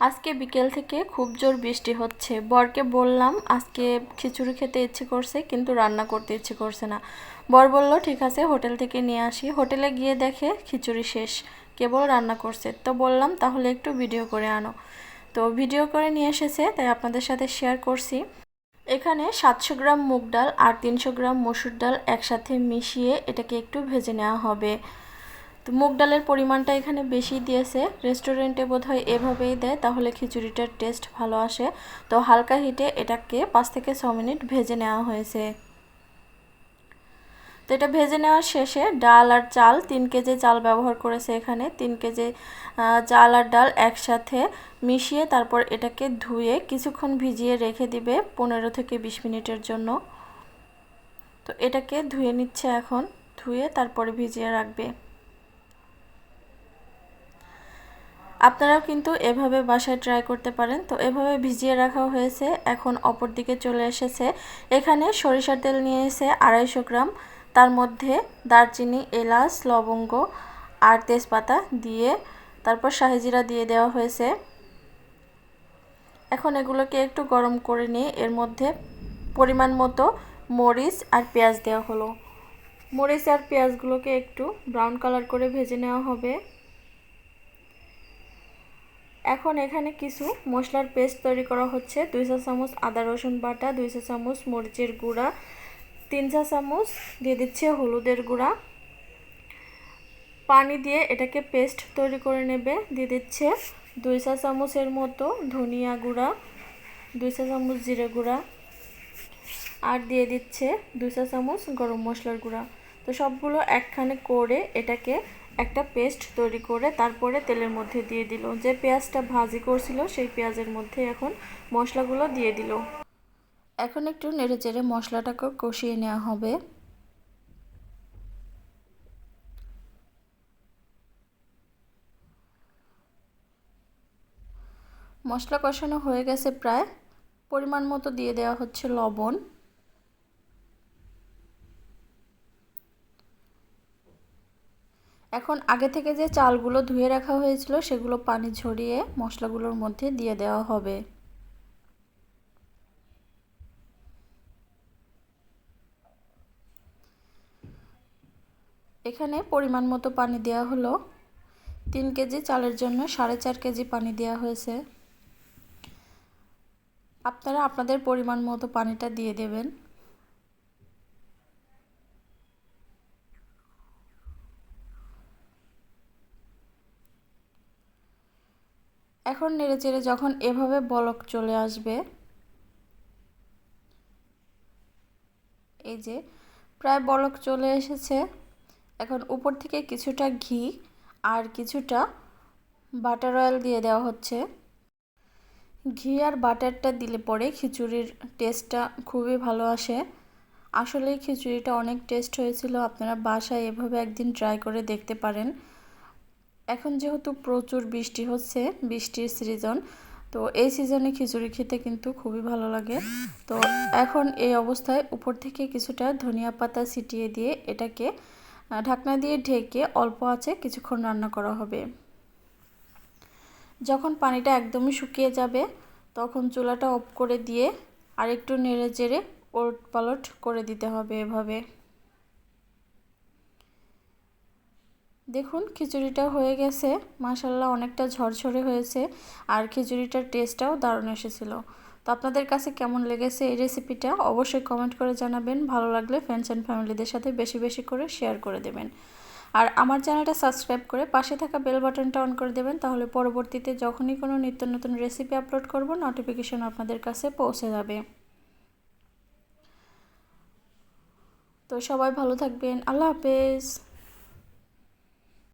আজকে বিকেল থেকে খুব জোর বৃষ্টি হচ্ছে। বরকে বললাম, আজকে খিচুড়ি খেতে ইচ্ছে করছে, কিন্তু রান্না করতে ইচ্ছে করছে না। বর বলল, ঠিক আছে, হোটেল থেকে নিয়ে আসি। হোটেলে গিয়ে দেখে খিচুড়ি শেষ, কেবল রান্না করছে। তো বললাম, তাহলে একটু ভিডিও করে আনো। তো ভিডিও করে নিয়ে এসেছে, তাই আপনাদের সাথে শেয়ার করছি। এখানে সাতশো গ্রাম মুগ ডাল আর তিনশো গ্রাম মসুর ডাল একসাথে মিশিয়ে এটাকে একটু ভেজে নেওয়া হবে। তো মুগ ডালের পরিমাণটা এখানে বেশি দিয়েছে। রেস্টুরেন্টে বোধহয় এভাবেই দেয়, তাহলে খিচুড়িটার টেস্ট ভালো আসে। তো হালকা হিটে এটাকে পাঁচ থেকে ছ মিনিট ভেজে নেওয়া হয়েছে। তো এটা ভেজে নেওয়ার শেষে ডাল আর চাল, তিন কেজি চাল ব্যবহার করেছে এখানে। তিন কেজি চাল আর ডাল একসাথে মিশিয়ে তারপর এটাকে ধুয়ে কিছুক্ষণ ভিজিয়ে রেখে দিবে পনেরো থেকে বিশ মিনিটের জন্য। তো এটাকে ধুয়ে নিচ্ছে এখন। ধুয়ে তারপরে ভিজিয়ে রাখবে। আপনারাও কিন্তু এভাবে বাসায় ট্রাই করতে পারেন। তো এভাবে ভিজিয়ে রাখা হয়েছে। এখন অপর দিকে চলে এসেছে। এখানে সরিষার তেল নিয়ে এসে আড়াইশো গ্রাম। তার মধ্যে দারচিনি, এলাচ, লবঙ্গ আর তেজপাতা দিয়ে তারপর শাহিজিরা দিয়ে দেওয়া হয়েছে। এখন এগুলোকে একটু গরম করে নিয়ে এর মধ্যে পরিমাণ মতো মরিচ আর পেঁয়াজ দেওয়া হলো। মরিচ আর পেঁয়াজগুলোকে একটু ব্রাউন কালার করে ভেজে নেওয়া হবে। এখন এখানে কিছু মশলার পেস্ট তৈরি করা হচ্ছে। দুই চা চামচ আদা রসুন বাটা, দুই চা চামচ মরিচের গুঁড়া, তিন চা চামচ দিয়ে দিচ্ছে হলুদের গুঁড়া। পানি দিয়ে এটাকে পেস্ট তৈরি করে নেবে। দিয়ে দিচ্ছে দুই চা চামচের মতো ধনিয়া গুঁড়া, দুই চা চামচ জিরে গুঁড়া আর দিয়ে দিচ্ছে দুই চা চামচ গরম মশলার গুঁড়া। তো সবগুলো একখানে করে এটাকে একটা পেস্ট তৈরি করে তারপরে তেলের মধ্যে দিয়ে দিল। যে পেঁয়াজটা ভাজি করছিল, সেই পেঁয়াজের মধ্যে এখন মশলাগুলো দিয়ে দিল। এখন একটু নেড়ে চেড়ে মশলাটাকে কষিয়ে নেওয়া হবে। মশলা কষানো হয়ে গেছে প্রায়। পরিমাণ মতো দিয়ে দেওয়া হচ্ছে লবণ। এখন আগে থেকে যে চালগুলো ধুয়ে রাখা হয়েছিল সেগুলো পানি ঝরিয়ে মশলাগুলোর মধ্যে দিয়ে দেওয়া হবে। এখানে পরিমাণ মতো পানি দেওয়া হলো। তিন কেজি চালের জন্য সাড়ে চার কেজি পানি দেওয়া হয়েছে। আপনারা আপনাদের পরিমাণ মতো পানিটা দিয়ে দেবেন। এখন নেড়েচেড়ে যখন এভাবে বলক চলে আসবে, এই যে প্রায় বলক চলে এসেছে, এখন উপর থেকে কিছুটা ঘি আর কিছুটা বাটার অয়েল দিয়ে দেওয়া হচ্ছে। ঘি আর বাটারটা দিলে পরে খিচুড়ির টেস্টটা খুবই ভালো আসে। আসলে খিচুড়িটা অনেক টেস্ট হয়েছিল, আপনারা বাসায় এভাবে একদিন ট্রাই করে দেখতে পারেন। এখন যেহেতু প্রচুর বৃষ্টি হচ্ছে, বৃষ্টির সিজন তো এই সিজনে খিচুড়ি খেতে কিন্তু খুবই ভালো লাগে। তো এখন এই অবস্থায় উপর থেকে কিছুটা ধনিয়া পাতা ছিটিয়ে দিয়ে এটাকে ঢাকনা দিয়ে ঢেকে অল্প আছে কিছুক্ষণ রান্না করা হবে। যখন পানিটা একদমই শুকিয়ে যাবে, তখন চুলাটা অফ করে দিয়ে আর একটু নেড়ে চেড়ে ওলট পালট করে দিতে হবে এভাবে। দেখুন, খিচুড়িটা হয়ে গেছে। মাসাল্লাহ অনেকটা ঝরঝরে হয়েছে আর খিচুড়িটার টেস্টটাও দারুণ এসেছিল। তো আপনাদের কাছে কেমন লেগেছে এই রেসিপিটা অবশ্যই কমেন্ট করে জানাবেন। ভালো লাগলে ফ্রেন্ডস অ্যান্ড ফ্যামিলিদের সাথে বেশি বেশি করে শেয়ার করে দেবেন। আর আমার চ্যানেলটা সাবস্ক্রাইব করে পাশে থাকা বেল বাটনটা অন করে দেবেন, তাহলে পরবর্তীতে যখনই কোনো নিত্য নতুন রেসিপি আপলোড করব নোটিফিকেশন আপনাদের কাছে পৌঁছে যাবে। তো সবাই ভালো থাকবেন। আল্লাহ হাফেজ।